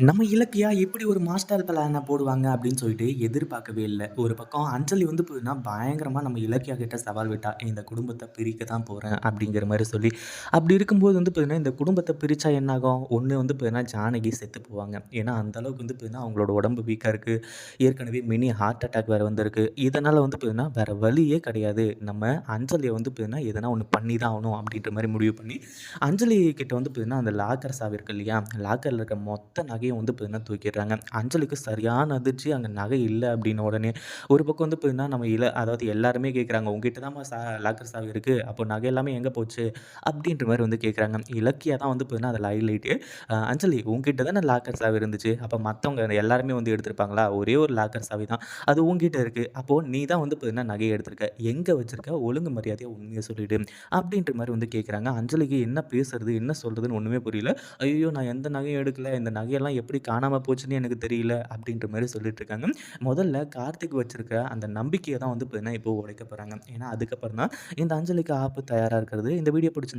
நம்ம இலக்கியா இப்படி ஒரு மாஸ்டர் பிளானை போடுவாங்க அப்படின்னு சொல்லிட்டு எதிர்பார்க்கவே இல்லை ஒரு பக்கம் அஞ்சலி வந்து பார்த்தீங்கன்னா, பயங்கரமாக நம்ம இலக்கியா கிட்ட சவால் விட்டா. "இந்த குடும்பத்தை பிரிக்க தான் போகிறேன் அப்படிங்கிற மாதிரி சொல்லி. அப்படி இருக்கும்போது வந்து பார்த்தீங்கன்னா, இந்த குடும்பத்தை பிரித்தா என்னாகும்? ஒன்று வந்து பார்த்தீங்கன்னா, ஜானகி செத்து போவாங்க. ஏன்னா, அந்த அளவுக்கு வந்து பார்த்தீங்கன்னா, அவங்களோட உடம்பு வீக்காக இருக்குது ஏற்கனவே மினி ஹார்ட் அட்டாக் வேறு வந்திருக்கு. இதனால் வந்து பார்த்தீங்கன்னா, வேறு வழியே கிடையாது. நம்ம அஞ்சலியை வந்து பார்த்தீங்கன்னா, எதனா ஒன்று பண்ணி தான் ஆகணும் அப்படின்ற மாதிரி முடிவு பண்ணி, அஞ்சலி கிட்ட வந்து பார்த்தீங்கன்னா, அந்த லாக்கர் சாவி இருக்கு இல்லையா? லாக்கரில் இருக்க மொத்த நகையும் வந்து பார்த்தீங்கன்னா தூக்கிடுறாங்க. அஞ்சலிக்கு சரியான அதிர்ச்சி. அங்கே நகை இல்லை அப்படின்ன உடனே. ஒரு பக்கம் வந்து பார்த்தீங்கன்னா, நம்ம இல அதாவது எல்லாருமே கேட்குறாங்க. உங்ககிட்ட தான்மா சா லாக்கர் சாவி இருக்குது அப்போ நகை எல்லாமே எங்கே போச்சு?" அப்படின்ற மாதிரி வந்து கேட்குறாங்க. இலக்கியா தான் வந்து பார்த்தீங்கன்னா, அதில் ஹைலைட்டு. "அஞ்சலி உங்ககிட்ட தானே லாக்கர் சாவி இருந்துச்சு. அப்போ மற்றவங்க எல்லாருமே வந்து எடுத்திருப்பாங்களா? ஒரே ஒரு லாக்கர் சாவி தான். அது உங்ககிட்ட இருக்குது அப்போது நீ தான் வந்து பார்த்தீங்கன்னா, நகையை எடுத்திருக்க. எங்கே வச்சுருக்க ஒழுங்கு மரியாதையாக உண்மையை சொல்லிவிடு அப்படின்ற மாதிரி வந்து கேட்குறாங்க. அஞ்சலிக்கு என்ன பேசுறது? என்ன சொல்கிறதுன்னு ஒன்றுமே புரியல. ஐயோ நான் எந்த நகையும் எடுக்கல. இந்த நகையெல்லாம் எப்படி காணாம போச்சுன்னு எனக்கு தெரியல." அப்படின்ற மாதிரி சொல்லிட்டு இருக்காங்க. முதல்ல கார்த்திக் வச்சிருக்க அந்த நம்பிக்கையை தான் வந்து பார்த்தீங்கன்னா, இப்போ உடைக்க போறாங்க. ஏன்னா, அதுக்கப்புறம் தான் இந்த அஞ்சலிக்கு ஆப்பு தயாராக இருக்கிறது. இந்த வீடியோ பிடிச்சிருந்து